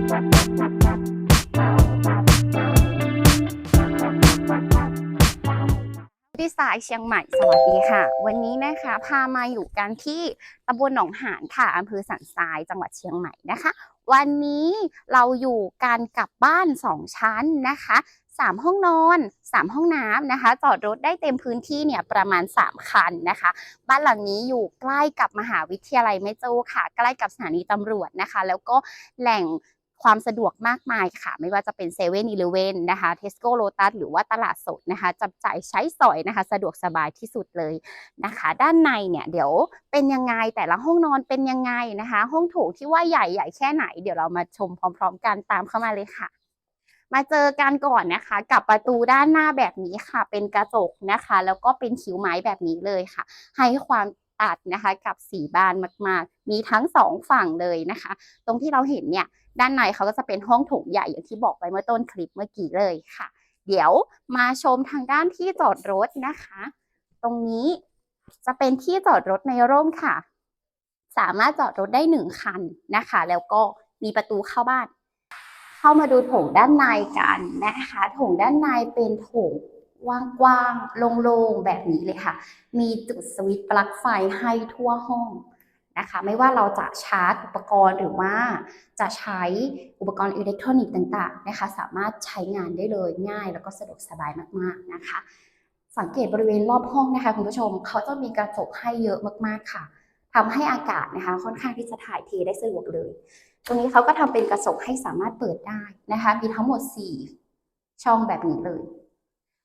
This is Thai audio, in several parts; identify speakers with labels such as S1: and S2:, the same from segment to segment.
S1: ดีไซน์เชียงใหม่สวัสดีค่ะ วันนี้นะคะพามาอยู่กันที่ตำบลหนองหานค่ะอำเภอสันทรายจังหวัดเชียงใหม่นะคะ วันนี้เราอยู่กันกับบ้านสองชั้นนะคะสามห้องนอนสามห้องน้ำนะคะ จอดรถได้เต็มพื้นที่เนี่ยประมาณ 3 คันนะคะ บ้านหลังนี้อยู่ใกล้กับมหาวิทยาลัยแม่โจ้ค่ะ ใกล้กับสถานีตำรวจนะคะ แล้วก็แหล่ง ความสะดวกมากมายค่ะ ไม่ว่าจะเป็นเซเว่นอีเลเว่นนะคะเทสโก้โลตัสหรือว่าตลาดสดนะคะจับจ่ายใช้สอยนะคะ สะดวกสบายที่สุดเลยนะคะ ด้านในเนี่ยเดี๋ยวเป็นยังไงแต่ละห้องนอนเป็นยังไงนะคะ ห้องโถงที่ว่าใหญ่ใหญ่แค่ไหน เดี๋ยวเรามาชมพร้อม ๆ กันตามเข้ามาเลยค่ะมาเจอกันก่อนนะคะ กับประตูด้านหน้าแบบนี้ค่ะ เป็นกระจกนะคะ แล้วก็เป็นคิ้วไม้แบบนี้เลยค่ะ ให้ความตัดนะคะ กับสีบานมาก ๆ มีทั้งสองฝั่งเลยนะคะ ตรงที่เราเห็นเนี่ย ด้านในเขาก็จะเป็นห้องโถงใหญ่อย่างที่บอกไปเมื่อต้นคลิปเมื่อกี้เลยค่ะ เดี๋ยวมาชมทางด้านที่จอดรถนะคะ ตรงนี้จะเป็นที่จอดรถในร่มค่ะ สามารถจอดรถได้หนึ่งคันนะคะ แล้วก็มีประตูเข้าบ้าน เข้ามาดูโถงด้านในกันนะคะ โถงด้านในเป็นโถงกว้างๆโล่งๆแบบนี้เลยค่ะ มีจุดสวิตช์ปลั๊กไฟให้ทั่วห้อง นะคะ ไม่ว่าเราจะชาร์จอุปกรณ์หรือว่าจะใช้อุปกรณ์อิเล็กทรอนิกส์ต่างๆนะคะ สามารถใช้งานได้เลยง่าย แล้วก็สะดวกสบายมากๆนะคะ สังเกตบริเวณรอบห้องนะคะคุณผู้ชมเขาจะมีกระจกให้เยอะมากๆค่ะทำให้อากาศนะคะค่อนข้างที่จะถ่ายเทได้สะดวกเลย ตรงนี้เขาก็ทำเป็นกระจกให้สามารถเปิดได้นะคะ มีทั้งหมด 4 ช่องแบบนี้เลย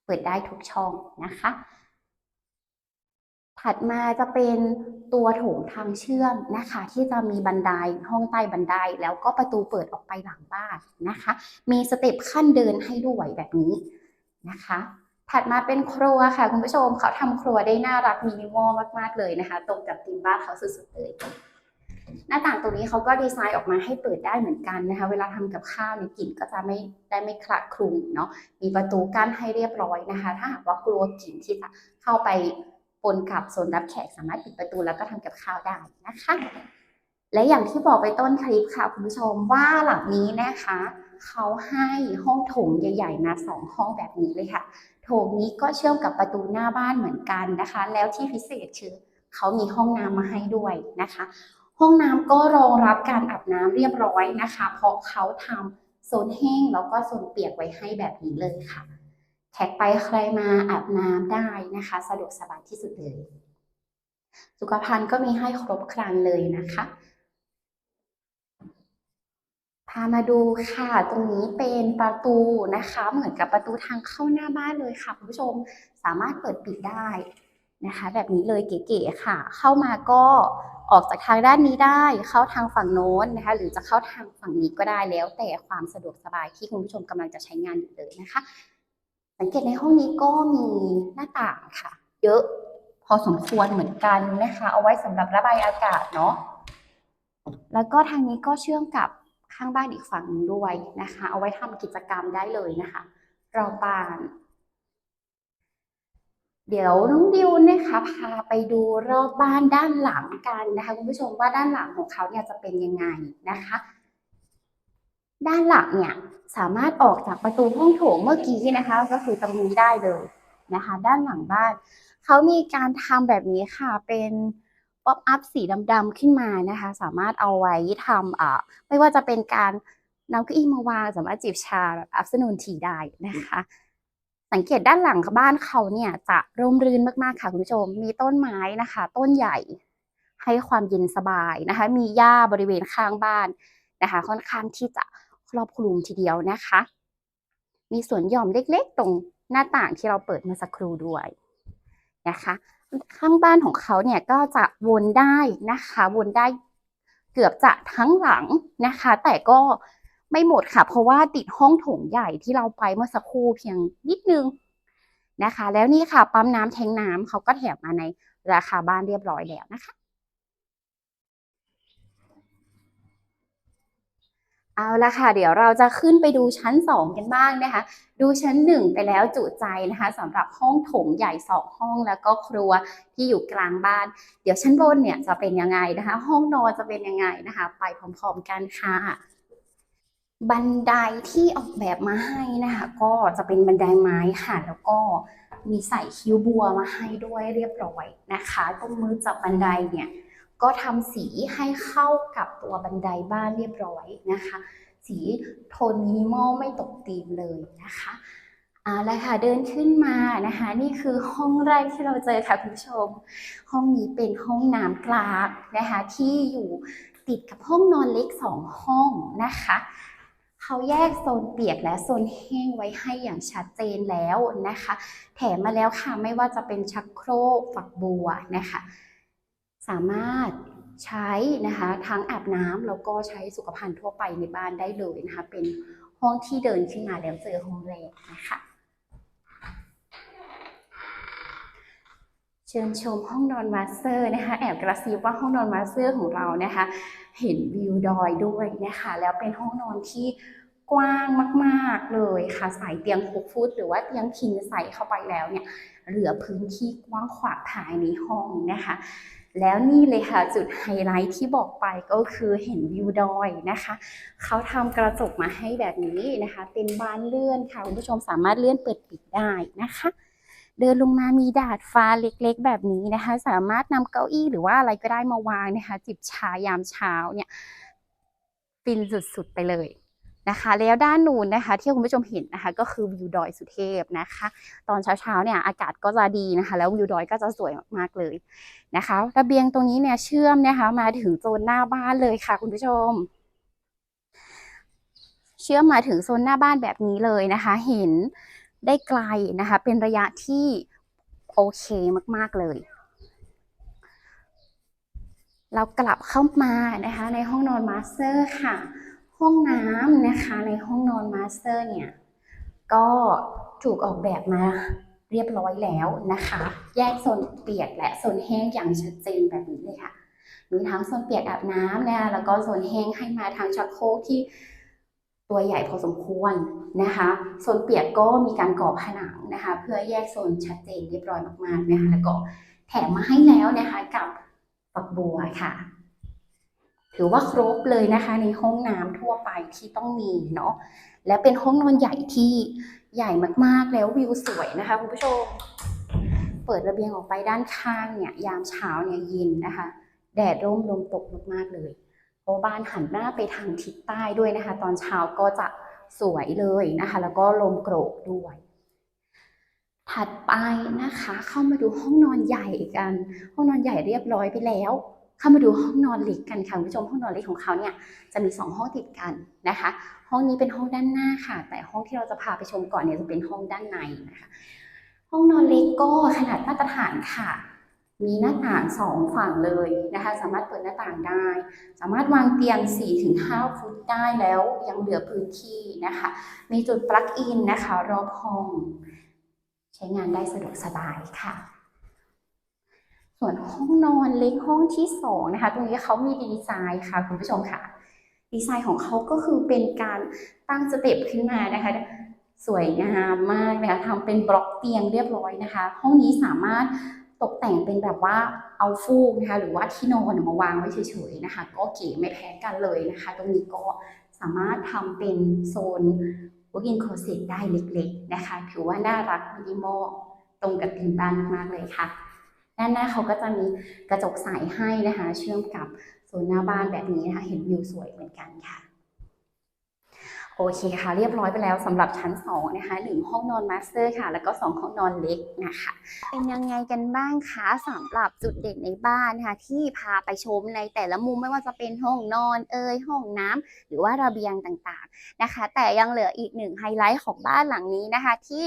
S1: เปิดได้ทุกช่องนะคะ ถัดมาจะเป็นตัวโถงทางเชื่อมนะคะ ที่จะมีบันไดห้องใต้บันไดแล้วก็ประตูเปิดออกไปหลังบ้านนะคะ มีสเต็ปขั้นเดินให้ด้วยแบบนี้นะคะ ถัดมาเป็นครัวค่ะคุณผู้ชมเขาทำครัวได้น่ารักมินิมอลมากๆเลยนะคะ ตรงกับธีมบ้านเขาสุดๆเลยหน้าต่างตรงนี้เขาก็ดีไซน์ออกมาให้เปิดได้เหมือนกันนะคะ เวลาทำกับข้าวเนี่ยกลิ่นก็จะไม่ได้ไม่คละคลุงเนาะมีประตูกั้นให้เรียบร้อยนะคะ ถ้าหากว่ากลัวกลิ่นที่จะเข้าไป นกับโซนรับแขกสามารถปิดประตูแล้วก็ทำกับข้าวได้นะคะ และอย่างที่บอกไปต้นคลิปค่ะคุณผู้ชมว่าหลังนี้นะคะเขาให้ห้องโถงใหญ่ๆมาสองห้องแบบนี้เลยค่ะ โถงนี้ก็เชื่อมกับประตูหน้าบ้านเหมือนกันนะคะ แล้วที่พิเศษคือเขามีห้องน้ำมาให้ด้วยนะคะ ห้องน้ำก็รองรับการอาบน้ำเรียบร้อยนะคะ เพราะเขาทำโซนแห้งแล้วก็โซนเปียกไว้ให้แบบนี้เลยค่ะ แขกไปใครมาอาบน้ำได้นะคะ สะดวกสบายที่สุดเลย สุขภัณฑ์ก็มีให้ครบครันเลยนะคะ พามาดูค่ะ ตรงนี้เป็นประตูนะคะ เหมือนกับประตูทางเข้าหน้าบ้านเลยค่ะคุณผู้ชมสามารถเปิดปิดได้นะคะ แบบนี้เลยเก๋ๆค่ะ เข้ามาก็ออกจากทางด้านนี้ได้เข้าทางฝั่งโน้นนะคะ หรือจะเข้าทางฝั่งนี้ก็ได้แล้วแต่ความสะดวกสบายที่คุณผู้ชมกำลังจะใช้งานอยู่เลยนะคะ สังเกตในห้องนี้ก็มีหน้าต่างค่ะ เยอะพอสมควรเหมือนกันนะคะ เอาไว้สำหรับระบายอากาศเนาะแล้วก็ทางนี้ก็เชื่อมกับข้างบ้านอีกฝั่งหนึงด้วยนะคะ เอาไว้ทำกิจกรรมได้เลยนะคะรอบบ้าน เดี๋ยวน้องดิวนะคะพาไปดูรอบบ้านด้านหลังกันนะคะคุณผู้ชมว่าด้านหลังของเขาเนี่ยจะเป็นยังไงนะคะ ด้านหลังเนี่ยสามารถออกจากประตูห้องโถงเมื่อกี้นะคะ ก็คือตรงนี้ได้เลยนะคะ ด้านหลังบ้านเขามีการทำแบบนี้ค่ะเป็นป๊อปอัพสีดำๆขึ้นมานะคะ สามารถเอาไว้ทำอ่าไม่ว่าจะเป็นการนำเก้าอี้มาวางสามารถจิบชาแบบอัฟเ r นูนทีได้นะคะ สังเกตด้านหลังบ้านเขาเนี่ยจะร่มรื่นมากๆค่ะคุณผู้ชม มีต้นไม้นะคะ ต้นใหญ่ให้ความเย็นสบายนะคะ มีหญ้าบริเวณข้างบ้านนะคะ ค่อนข้างที่จะ รอบคลุมทีเดียวนะคะ มีสวนหย่อมเล็กๆ ตรงหน้าต่างที่เราเปิดเมื่อสักครู่ด้วยนะคะ ข้างบ้านของเขาเนี่ยก็จะวนได้นะคะ วนได้เกือบจะทั้งหลังนะคะ แต่ก็ไม่หมดค่ะ เพราะว่าติดห้องโถงใหญ่ที่เราไปเมื่อสักครู่เพียงนิดนึงนะคะ แล้วนี่ค่ะปั๊มน้ำแทงน้ำเขาก็แถมมาในราคาบ้านเรียบร้อยแล้วนะคะ เอาละค่ะ เดี๋ยวเราจะขึ้นไปดูชั้น 2 กันบ้างนะคะ ดูชั้น 1 ไปแล้วจุใจนะคะสำหรับห้องโถงใหญ่ 2 ห้องแล้วก็ครัวที่อยู่กลางบ้าน เดี๋ยวชั้นบนเนี่ยจะเป็นยังไงนะคะ ห้องนอนจะเป็นยังไงนะคะ ไปพร้อมๆกันค่ะบันไดที่ออกแบบมาให้นะคะ ก็จะเป็นบันไดไม้ค่ะแล้วก็มีใส่คิ้วบัวมาให้ด้วยเรียบร้อยนะคะตรงมือจับบันไดเนี่ย ก็ทำสีให้เข้ากับตัวบันไดบ้านเรียบร้อยนะคะ สีโทนมินิมอลไม่ตกธีมเลยนะคะเอาละค่ะเดินขึ้นมานะคะ นี่คือห้องแรกที่เราเจอค่ะคุณผู้ชม ห้องนี้เป็นห้องน้ำกลางนะคะ ที่อยู่ติดกับห้องนอนเล็กสองห้องนะคะเขาแยกโซนเปียกและโซนแห้งไว้ให้อย่างชัดเจนแล้วนะคะ แถมมาแล้วค่ะไม่ว่าจะเป็นชักโครกฝักบัวนะคะ สามารถใช้นะคะทั้งอาบน้ำแล้วก็ใช้สุขภัณฑ์ทั่วไปในบ้านได้เลยนะคะ เป็นห้องที่เดินขึ้นมาแล้วเจอห้องแรกนะคะเชิญชมห้องนอนมาสเตอร์นะคะ แอบกระซิบว่าห้องนอนมาสเตอร์ของเรานะคะ เห็นวิวดอยด้วยนะคะ แล้วเป็นห้องนอนที่กว้างมากๆเลยค่ะใส่เตียง6ฟุตหรือว่าเตียงคิงใส่เข้าไปแล้วเนี่ยเหลือพื้นที่กว้างขวางภายในห้องนะคะ แล้วนี่เลยค่ะจุดไฮไลท์ที่บอกไปก็คือเห็นวิวดอยนะคะ เขาทำกระจกมาให้แบบนี้นะคะ เป็นบานเลื่อนค่ะ คุณผู้ชมสามารถเลื่อนเปิดปิดได้นะคะ เดินลงมามีดาดฟ้าเล็กๆ แบบนี้นะคะ สามารถนำเก้าอี้หรือว่าอะไรก็ได้มาวางนะคะ จิบชายามเช้าเนี่ยฟินสุดๆไปเลย นะคะ แล้วด้านนู้นนะคะ ที่คุณผู้ชมเห็นนะคะ ก็คือวิวดอยสุเทพนะคะ ตอนเช้าๆเนี่ยอากาศก็จะดีนะคะ แล้ววิวดอยก็จะสวยมากๆเลยนะคะระเบียงตรงนี้เนี่ยเชื่อมนะคะ มาถึงโซนหน้าบ้านเลยค่ะ คุณผู้ชม เชื่อมมาถึงโซนหน้าบ้านแบบนี้เลยนะคะ เห็นได้ไกลนะคะ เป็นระยะที่โอเคมากๆเลยเรากลับเข้ามานะคะในห้องนอนมาสเตอร์ค่ะ ห้องน้ำนะคะในห้องนอนมาสเตอร์เนี่ยก็ถูกออกแบบมาเรียบร้อยแล้วนะคะ แยกโซนเปียกและโซนแห้งอย่างชัดเจนแบบนี้เลยค่ะ มีทั้งโซนเปียกอาบน้ำนะคะแล้วก็โซนแห้งให้มาทางชักโครกที่ตัวใหญ่พอสมควรนะคะโซนเปียกก็มีการก่อผนังนะคะ เพื่อแยกโซนชัดเจนเรียบร้อยมากๆนะคะแล้วก็แถมมาให้แล้วนะคะกับฝักบัวค่ะ ถือว่าครบเลยนะคะในห้องน้ำทั่วไปที่ต้องมีเนาะและเป็นห้องนอนใหญ่ที่ใหญ่มากๆแล้ววิวสวยนะคะคุณผู้ชม เปิดระเบียงออกไปด้านข้างเนี่ยยามเช้าเนี่ยเย็นนะคะ แดดร่มลมตกมากๆเลยเพราะบ้านหันหน้าไปทางทิศใต้ด้วยนะคะ ตอนเช้าก็จะสวยเลยนะคะ แล้วก็ลมโกรกด้วย ถัดไปนะคะ เข้ามาดูห้องนอนใหญ่กัน ห้องนอนใหญ่เรียบร้อยไปแล้ว เข้ามาดูห้องนอนเล็กกันค่ะคุณผู้ชมห้องนอนเล็กของเขาเนี่ยจะมีสองห้องติดกันนะคะ ห้องนี้เป็นห้องด้านหน้าค่ะ แต่ห้องที่เราจะพาไปชมก่อนเนี่ยจะเป็นห้องด้านในนะคะ ห้องนอนเล็กก็ขนาดมาตรฐานค่ะ มีหน้าต่างสองฝั่งเลยนะคะ สามารถเปิดหน้าต่างได้ สามารถวางเตียง 4-5 ฟุตได้แล้วยังเหลือพื้นที่นะคะ มีจุดปลั๊กอินนะคะ รอบห้อง ใช้งานได้สะดวกสบายค่ะ ส่วนห้องนอนเล็กห้องที่สองนะคะ ตรงนี้เขามีดีไซน์ค่ะคุณผู้ชมค่ะ ดีไซน์ของเขาก็คือเป็นการตั้งสเต็ปขึ้นมานะคะ สวยงามมากนะคะทำเป็นบล็อกเตียงเรียบร้อยนะคะ ห้องนี้สามารถตกแต่งเป็นแบบว่าเอาฟูกนะคะ หรือว่าที่นอนมาวางไว้เฉยๆนะคะ ก็เก๋ไม่แพ้กันเลยนะคะ ตรงนี้ก็สามารถทำเป็นโซน work-in closet ได้เล็กๆนะคะ ถือว่าน่ารักมินิมอลตรงกับธีมบ้านมากๆเลยค่ะ ด้านหน้าเขาก็จะมีกระจกใสให้นะคะ เชื่อมกับโซนหน้าบ้านแบบนี้นะคะ เห็นวิวสวยเหมือนกันค่ะโอเคค่ะ เรียบร้อยไปแล้วสำหรับชั้น2นะคะหนึ่งห้องนอนมาสเตอร์ค่ะ แล้วก็ 2 ห้องนอนเล็กนะคะ เป็นยังไงกันบ้างคะสำหรับจุดเด่นในบ้านนะคะที่พาไปชมในแต่ละมุมไม่ว่าจะเป็นห้องนอนเอ่ยห้องน้ำหรือว่าระเบียงต่างๆนะคะ แต่ยังเหลืออีกหนึ่งไฮไลท์ของบ้านหลังนี้นะคะ ที่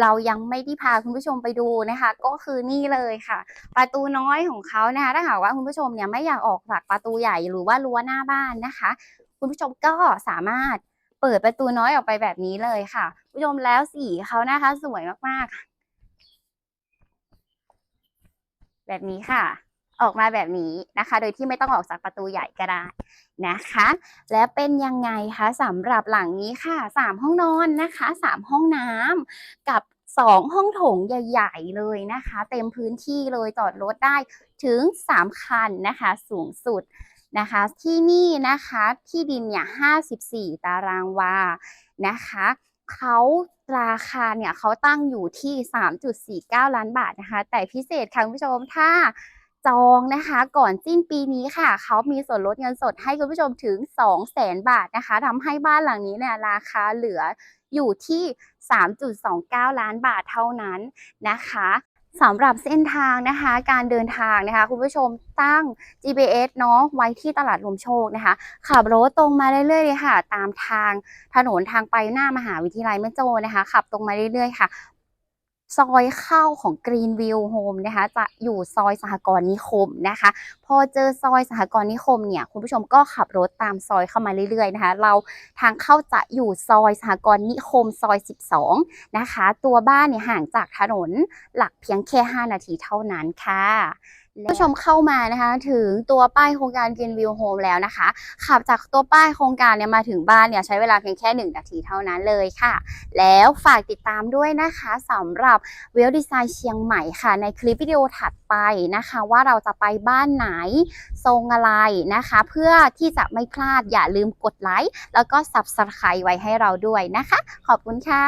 S1: เรายังไม่ได้พาคุณผู้ชมไปดูนะคะ ก็คือนี่เลยค่ะ ประตูน้อยของเขานะคะถ้าหากว่าคุณผู้ชมเนี่ยไม่อยากออกจากประตูใหญ่หรือว่ารั้วหน้าบ้านนะคะ คุณผู้ชมก็สามารถเปิดประตูน้อยออกไปแบบนี้เลยค่ะคุณผู้ชมแล้วสีเขานะคะ สวยมากๆ แบบนี้ค่ะออกมาแบบนี้นะคะ โดยที่ไม่ต้องออกจากประตูใหญ่ก็ได้นะคะ และเป็นยังไงคะสำหรับหลังนี้ค่ะสามห้องนอนนะคะสามห้องน้ำกับ สองห้องโถงใหญ่ ๆ เลยนะคะ เต็มพื้นที่เลยจอดรถได้ถึง 3 คันนะคะ สูงสุดนะคะ ที่นี่นะคะที่ดินเนี่ย54 ตารางวานะคะเขาราคาเนี่ยเขาตั้งอยู่ที่ 3.49 ล้านบาทนะคะ แต่พิเศษค่ะคุณผู้ชมถ้า จองนะคะ ก่อนสิ้นปีนี้ค่ะ เขามีส่วนลดเงินสดให้คุณผู้ชมถึง 200,000 บาทนะคะทำให้บ้านหลังนี้เนี่ยราคาเหลืออยู่ที่ 3.29 ล้านบาทเท่านั้นนะคะสำหรับเส้นทางนะคะการเดินทางนะคะ คุณผู้ชมตั้ง GPS เนาะไว้ที่ตลาดลมโชคนะคะ ขับรถตรงมาเรื่อยๆเลยค่ะ ตามทางถนนทางไปหน้ามหาวิทยาลัยแม่โจ้นะคะ ขับตรงมาเรื่อยๆค่ะ ซอยเข้าของ Greenview Home นะคะจะอยู่ซอยสหกรณ์นิคมนะคะ พอเจอซอยสหกรณ์นิคมเนี่ยคุณผู้ชมก็ขับรถตามซอยเข้ามาเรื่อยๆนะคะ เราทางเข้าจะอยู่ซอยสหกรณ์นิคมซอย 12 นะคะ ตัวบ้านเนี่ยห่างจากถนนหลักเพียงแค่ 5 นาทีเท่านั้นค่ะ ผู้ชมเข้ามานะคะถึงตัวป้ายโครงการ Greenview Home แล้วนะคะ ขับจากตัวป้ายโครงการเนี่ยมาถึงบ้านเนี่ยใช้เวลาเพียงแค่ 1 นาทีเท่านั้นเลยค่ะ แล้วฝากติดตามด้วยนะคะสำหรับเวลดีไซน์เชียงใหม่ค่ะ ในคลิปวิดีโอถัดไปนะคะ ว่าเราจะไปบ้านไหนทรงอะไรนะคะ เพื่อที่จะไม่พลาดอย่าลืมกดไลค์แล้วก็ Subscribe ไว้ให้เราด้วยนะคะ ขอบคุณค่ะ